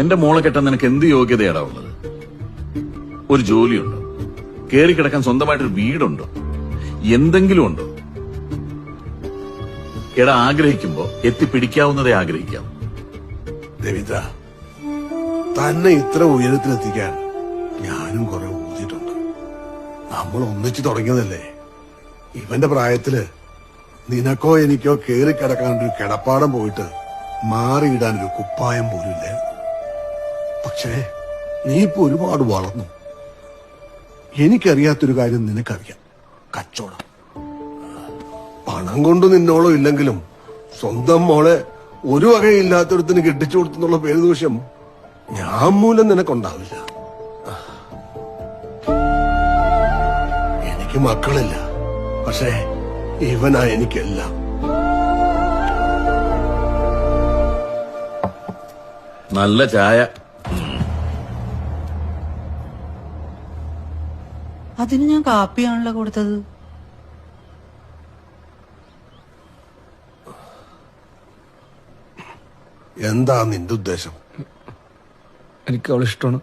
എന്റെ മോളെ കെട്ടാൻ നിനക്ക് എന്ത് യോഗ്യതയാടാ ഉള്ളത് ഒരു ജോലിയുണ്ടോ? കേറി കിടക്കാൻ സ്വന്തമായിട്ടൊരു വീടുണ്ടോ? എന്തെങ്കിലും ഉണ്ടോ? എടാ ആഗ്രഹിക്കുമ്പോ എത്തിപ്പിടിക്കാവുന്നതേ ആഗ്രഹിക്കാം. ദേവിത തന്നെ ഇത്ര ഉയരത്തിലെത്തിക്കാൻ ഞാനും കുറെ ഊതിയിട്ടുണ്ട്. നമ്മൾ ഒന്നിച്ചു തുടങ്ങിയതല്ലേ? ഇവന്റെ പ്രായത്തിൽ നിനക്കോ എനിക്കോ കേറി കിടക്കാനൊരു കിടപ്പാടം പോയിട്ട് മാറിയിടാൻ ഒരു കുപ്പായം പോലും ഇല്ലായിരുന്നു. പക്ഷേ നീ ഇപ്പൊ ഒരുപാട് വളർന്നു. എനിക്കറിയാത്തൊരു കാര്യം നിനക്കറിയാം. കച്ചവടം. പണം കൊണ്ട് നിന്നോളോ ഇല്ലെങ്കിലും സ്വന്തം മോളെ ഒരു വകയില്ലാത്തൊരുത്തിന് കെട്ടിച്ചു കൊടുത്തെന്നുള്ള പേര് ദൂഷ്യം ഞാൻ മൂലം നിനക്കുണ്ടാവില്ല. എനിക്ക് മക്കളില്ല. പക്ഷേ ഇവനാ എനിക്കെല്ലാം. നല്ല ചായ. അതിന് ഞാൻ കാപ്പിയാണല്ലോ കൊടുത്തത്. എന്താ നിന്റെ ഉദ്ദേശം? എനിക്ക് അവളെ ഇഷ്ടമാണ്